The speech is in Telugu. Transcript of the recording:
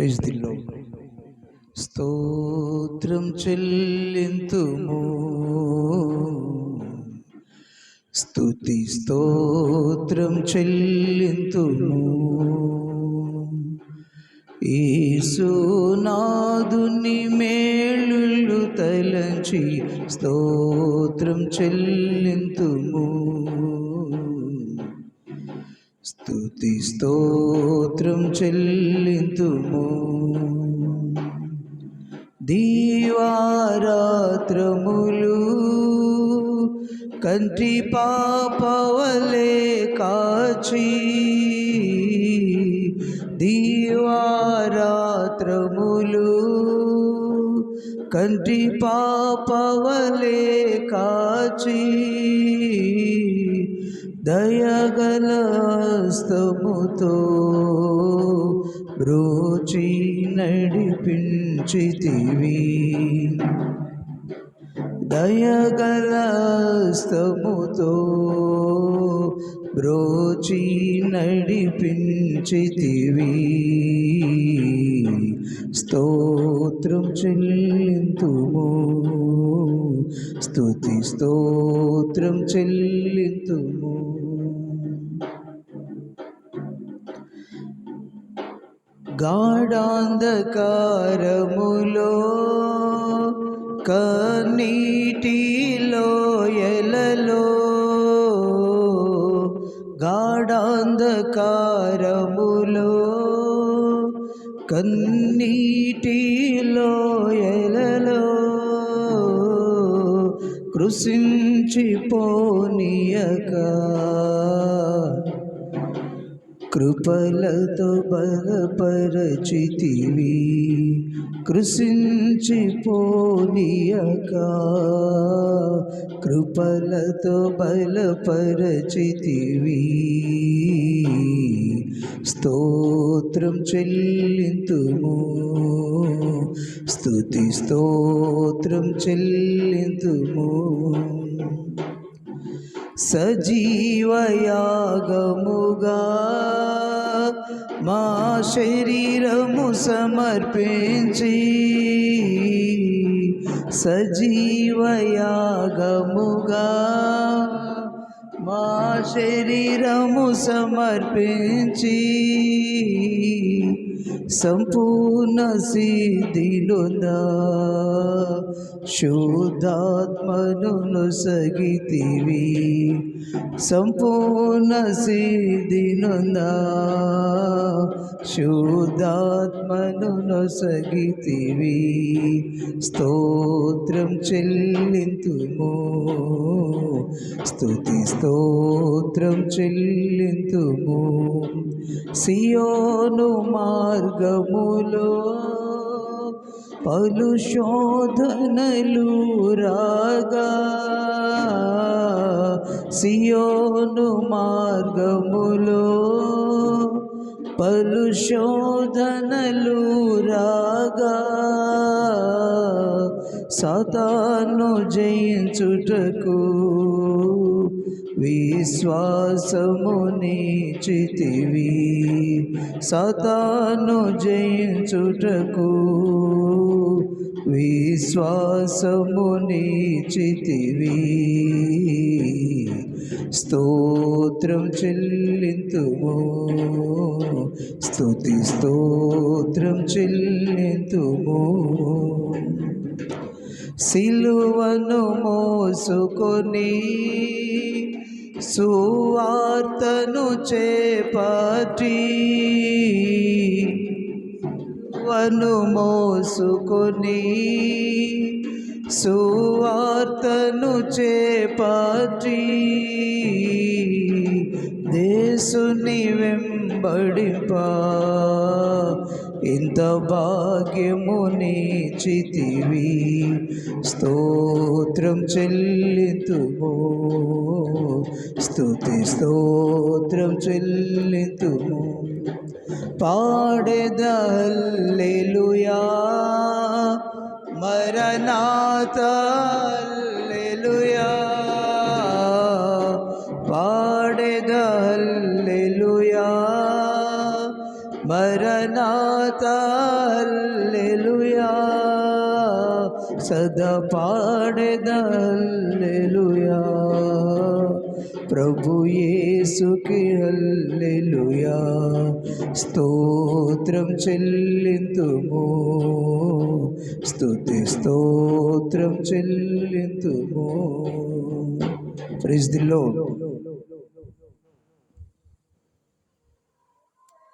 ప్రైజ్ దిల్లో. స్తోత్రం చెల్లింతుము. స్తుతి స్తోత్రం చెల్లింతుము. ఈసునాదుని మేలులు తలంచి స్తోత్రం చెల్లింతుము. స్థుతి స్తోత్రం చెల్లింతుము. దీవారాత్రములు కంటి పాపవలే కాచి దీవారాత్రములు కంటి పాపవలే కాచి దయగలస్తముతో బ్రోచి నడిపించితివి. దయగలస్తముతో బ్రోచి నడిపించితివి. స్తోత్రం చెల్లి స్థుతి స్తోత్రం చెల్లింతుము. గాఢాంధకారములో కన్నీటిలో ఎలలో గాఢాంధకారములో కన్నీటిలో ఎలలో కృషించిపోనీయక కృపలతో బలపరచితివి కృషించిపోనీయక కృపలతో బలపరచితివి స్తోత్రం చెల్లింతుము. స్థుతి స్తోత్రం చెల్లిందుము సజీవయాగముగా మా శరీరము సమర్పించి సజీవయాగముగా మా శరీరము సమర్పించి సంపూర్ణ సిద్ధిలుందా శుద్ధాత్మను సగితివి. సంపూర్ణ సిద్ధినుందా శుద్ధాత్మను సగితివి. స్తోత్రం చెల్లింతుము. స్తుతి స్తోత్రం చెల్లింతుము. సియోను మార్గములో పలు శోధనలు రాగా సియోను మార్గములో పలు శోధనలు రాగా సతాను జయించుటకు విశ్వాసముని చితివి సతాను జయించుటకు విశ్వాసముని చితివి స్తోత్రం చెల్లింతుము. స్తుతి స్తోత్రం చెల్లింతుము. సిలువను మోసుకొని సువార్తను చేపటి వను మోసుకొని సువార్తను చేపటి దేశుని వెంబడిపా ఇంత భాగ్యము నీచితివి స్తోత్రం చెల్లితుము. స్తుతి స్తోత్రం చెల్లితుము. పాడెదల్లెలుయా. మరణాతల్లెలుయా పాడెదల్లెలుయా మరణాత హల్లెలూయా సదా పాడెద హల్లెలూయా ప్రభు యేసుకి హల్లెలూయా స్తోత్రం చెల్లింతుము స్తుతి స్తోత్రం చెల్లింతుము ప్రైజ్ ది లార్డ్